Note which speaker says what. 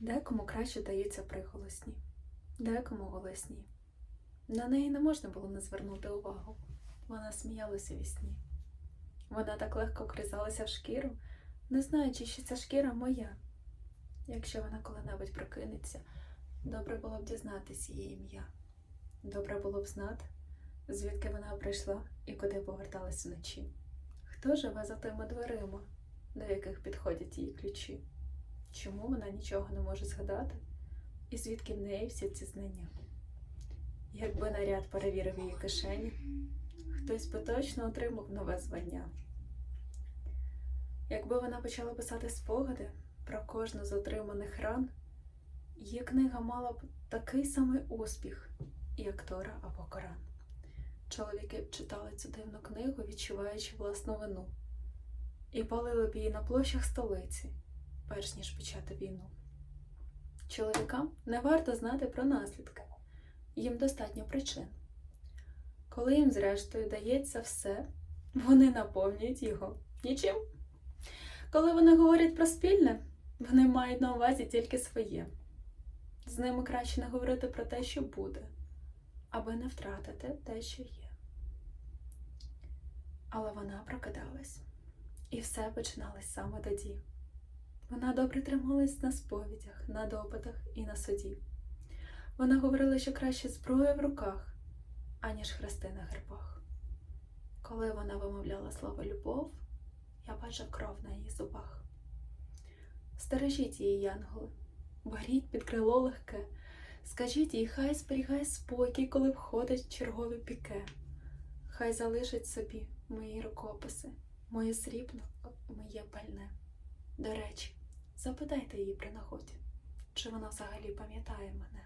Speaker 1: Декому краще даються приголосні, декому голосні. На неї не можна було не звернути увагу. Вона сміялася у сні. Вона так легко кризалася в шкіру, не знаючи, що ця шкіра моя. Якщо вона коли-небудь прокинеться, добре було б дізнатися її ім'я. Добре було б знати, звідки вона прийшла і куди поверталась вночі. Хто живе за тими дверима, до яких підходять її ключі? Чому вона нічого не може згадати? І звідки в неї всі ці знання? Якби наряд перевірив її кишені, хтось би точно отримав нове звання. Якби вона почала писати спогади про кожну з отриманих ран, її книга мала б такий самий успіх, як Тора або Коран. Чоловіки б читали цю дивну книгу, відчуваючи власну вину, і палили б її на площах столиці, перш ніж почати війну. Чоловікам не варто знати про наслідки, їм достатньо причин. Коли їм, зрештою, дається все, вони наповнюють його нічим. Коли вони говорять про спільне, вони мають на увазі тільки своє. З ними краще не говорити про те, що буде, аби не втратити те, що є. Але вона прокидалась, і все починалось саме тоді. Вона добре трималась на сповідях, на допитах і на суді. Вона говорила, що краще зброя в руках, аніж хрести на гербах. Коли вона вимовляла слово любов, я бачив кров на її зубах. Стережіть її, янголи, беріть під крило легке, скажіть їй, хай зберігає спокій, коли входить чергові піке. Хай залишить собі мої рукописи, моє срібло, моє пальне. До речі, запитайте її при нагоді, чи вона взагалі пам'ятає мене.